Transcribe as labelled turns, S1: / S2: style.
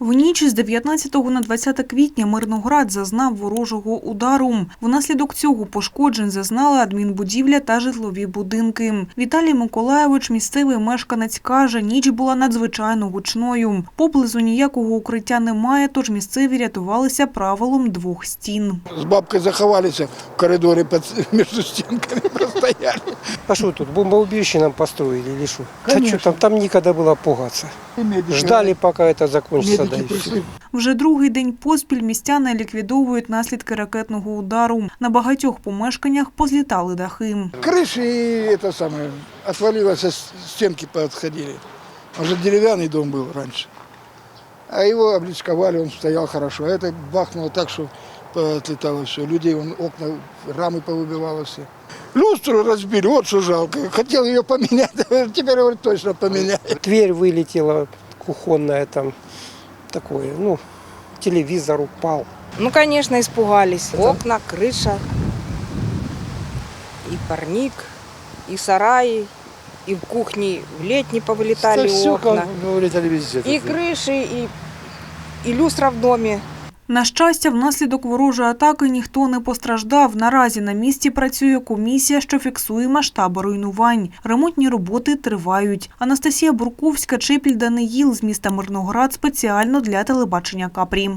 S1: В ніч з 19 на 20 квітня Мирноград зазнав ворожого удару. Внаслідок цього пошкоджень зазнали адмінбудівля та житлові будинки. Віталій Миколаєвич, місцевий мешканець, каже, ніч була надзвичайно гучною. Поблизу ніякого укриття немає, тож місцеві рятувалися правилом двох стін.
S2: С бабкой заховались в коридоре под, между стенками простояли.
S3: А что тут, бомбоубежище нам построили или что? Да
S2: Конечно.
S3: что там, там некогда было пугаться.
S2: И медики-
S3: Ждали, пока это закончится, да
S2: Медики
S3: и все.
S2: пришли.
S1: Вже другий день поспіль містяни ліквідовують наслідки ракетного удару. На багатьох помешканнях позлітали дахи.
S2: Крыши и это самое, отвалилось, а с- стенки подходили. Уже деревянный дом был раньше. А его облицковали, он стоял хорошо. А это бахнуло так, что отлетало все. Людей, вон, окна, рамы повыбивало все. Люстру разбили, вот что жалко. Хотел ее поменять, теперь, говорит, точно поменять.
S3: Дверь вылетела кухонная там, такое, ну, телевизор упал.
S4: Ну, конечно, испугались. Окна, крыша, и парник, и сараи, и в кухне в летней повылетали окна. И крыши, и, и люстра в доме.
S1: На щастя, внаслідок ворожої атаки ніхто не постраждав. Наразі на місці працює комісія, що фіксує масштаби руйнувань. Ремонтні роботи тривають. Анастасія Бурковська, Чепіль Даниїл з міста Мирноград спеціально для телебачення Капрі.